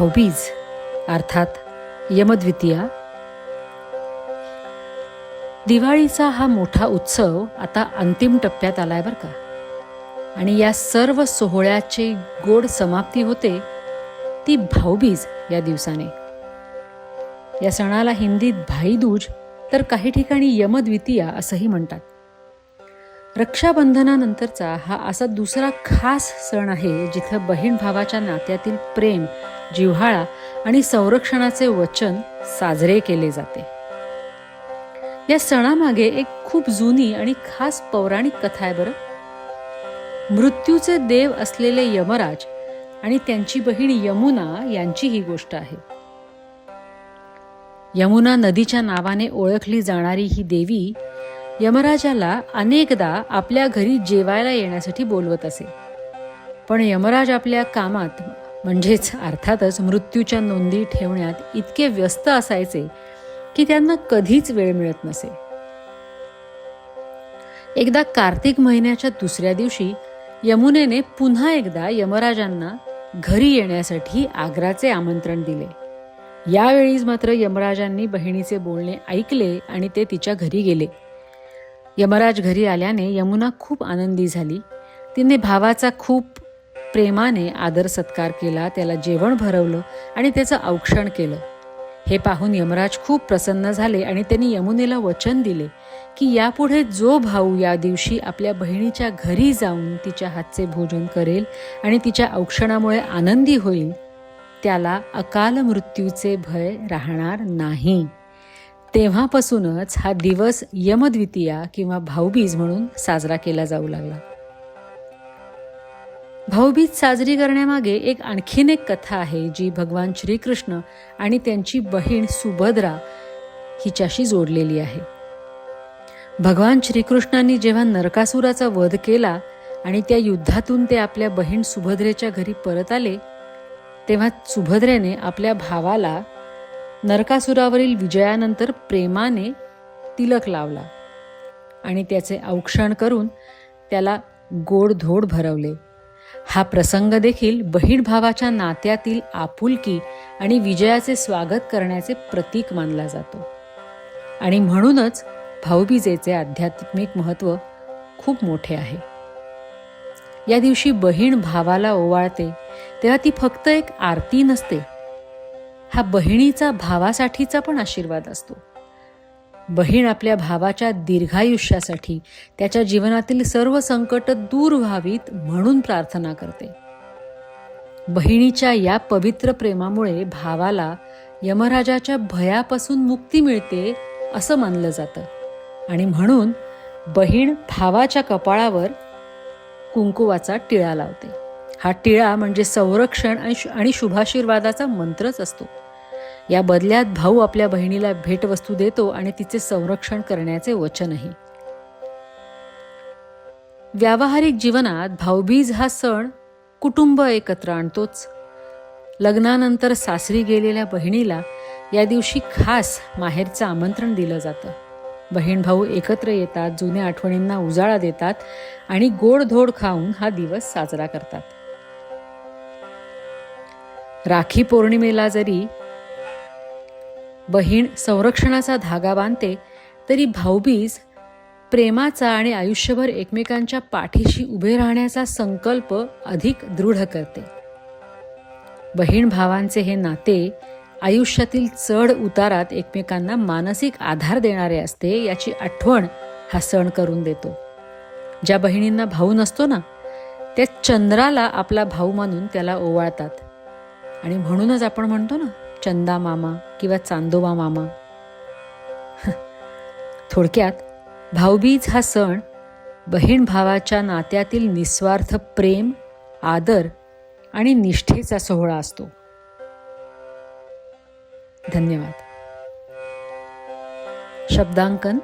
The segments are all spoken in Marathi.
भाऊबीज अर्थात यमद्वितीया. दिवाळीचा हा मोठा उत्सव आता अंतिम टप्प्यात आलाय बरं का. आणि या सर्व सोहळ्याची गोड समाप्ती होते ती भाऊबीज या दिवसाने. या सणाला हिंदीत भाईदूज तर काही ठिकाणी यमद्वितीया असंही म्हणतात. रक्षाबंधनानंतरचा हा असा दुसरा खास सण आहे जिथं बहीण भावाच्या नात्यातील प्रेम जिव्हाळा आणि संरक्षणाचे वचन साजरे केले जाते. या सणामागे एक खूप जुनी आणि खास पौराणिक कथा आहे बरं. मृत्यूचे देव असलेले यमराज आणि त्यांची बहीण यमुना यांची ही गोष्ट आहे. यमुना नदीच्या नावाने ओळखली जाणारी ही देवी यमराजाला अनेकदा आपल्या घरी जेवायला येण्यासाठी बोलवत असे. पण यमराज आपल्या कामात म्हणजेच अर्थातच मृत्यूच्या नोंदी ठेवण्यात इतके व्यस्त असायचे की त्यांना कधीच वेळ मिळत नसे. एकदा कार्तिक महिन्याच्या दुसऱ्या दिवशी यमुनेने पुन्हा एकदा यमराजांना घरी येण्यासाठी आग्राचे आमंत्रण दिले. यावेळीच मात्र यमराजांनी बहिणीचे बोलणे ऐकले आणि ते तिच्या घरी गेले. यमराज घरी आल्याने यमुना खूप आनंदी झाली. तिने भावाचा खूप प्रेमाने आदर सत्कार केला त्याला जेवण भरवलं आणि त्याचं औक्षण केलं. हे पाहून यमराज खूप प्रसन्न झाले आणि त्यांनी यमुनेला वचन दिले की यापुढे जो भाऊ या दिवशी आपल्या बहिणीच्या घरी जाऊन तिच्या हातचे भोजन करेल आणि तिच्या औक्षणामुळे आनंदी होईल त्याला अकाल मृत्यूचे भय राहणार नाही. तेव्हापासूनच हा दिवस यमद्वितीया किंवा भाऊबीज म्हणून साजरा केला जाऊ लागला. भाऊबीज साजरी करण्यामागे एक आणखीन एक कथा आहे जी भगवान श्रीकृष्ण आणि त्यांची बहीण सुभद्रा हिच्याशी जोडलेली आहे. भगवान श्रीकृष्णांनी जेव्हा नरकासुराचा वध केला आणि त्या युद्धातून ते आपल्या बहीण सुभद्रेच्या घरी परत आले तेव्हा सुभद्रेने आपल्या भावाला नरकासुरावरील विजयानंतर प्रेमाने तिलक लावला आणि त्याचे औक्षण करून त्याला गोडधोड भरवले. हा प्रसंग देखील बहीण भावाच्या नात्यातील आपुलकी आणि विजयाचे स्वागत करण्याचे प्रतीक मानला जातो. आणि म्हणूनच भाऊबीजेचे आध्यात्मिक महत्त्व खूप मोठे आहे. या दिवशी बहीण भावाला ओवाळते तेव्हा ती फक्त एक आरती नसते हा बहिणीचा भावासाठीचा पण आशीर्वाद असतो. बहीण आपल्या भावाच्या दीर्घायुष्यासाठी त्याच्या जीवनातील सर्व संकट दूर व्हावीत म्हणून प्रार्थना करते. बहिणीच्या या पवित्र प्रेमामुळे भावाला यमराजाच्या भयापासून मुक्ती मिळते असं मानलं जातं. आणि म्हणून बहीण भावाच्या कपाळावर कुंकुवाचा टिळा लावते. हा टिळा म्हणजे संरक्षण आणि शुभाशीर्वादाचा मंत्रच असतो. या बदल्यात भाऊ आपल्या बहिणीला भेटवस्तू देतो आणि तिचे संरक्षण करण्याचे वचनही. व्यावहारिक जीवनात भाऊबीज हा सण कुटुंब एकत्र आणतोच. लग्नानंतर सासरी गेलेल्या बहिणीला या दिवशी खास माहेरचं आमंत्रण दिलं जातं. बहीण भाऊ एकत्र येतात जुन्या आठवणींना उजाळा देतात आणि गोडधोड खाऊन हा दिवस साजरा करतात. राखी पौर्णिमेला जरी बहीण संरक्षणाचा धागा बांधते तरी भाऊबीज प्रेमाचा आणि आयुष्यभर एकमेकांच्या पाठीशी उभे राहण्याचा संकल्प अधिक दृढ करते. बहीण भावांचे हे नाते आयुष्यातील चढ उतारात एकमेकांना मानसिक आधार देणारे असते याची आठवण हा सण करून देतो. ज्या बहिणींना भाऊ नसतो ना त्या चंद्राला आपला भाऊ मानून त्याला ओवाळतात. आणि म्हणूनच आपण म्हणतो ना चंदा मामा किंवा चांदोबा मामा. थोडक्यात भाऊबीज हा सण बहीण भावाच्या नात्यातील निस्वार्थ प्रेम आदर आणि निष्ठेचा सोहळा असतो. धन्यवाद. शब्दांकन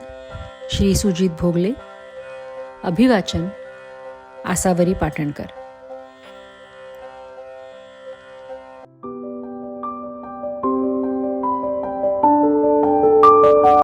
श्री सुजित भोगले. अभिवाचन आसावरी पाटणकर.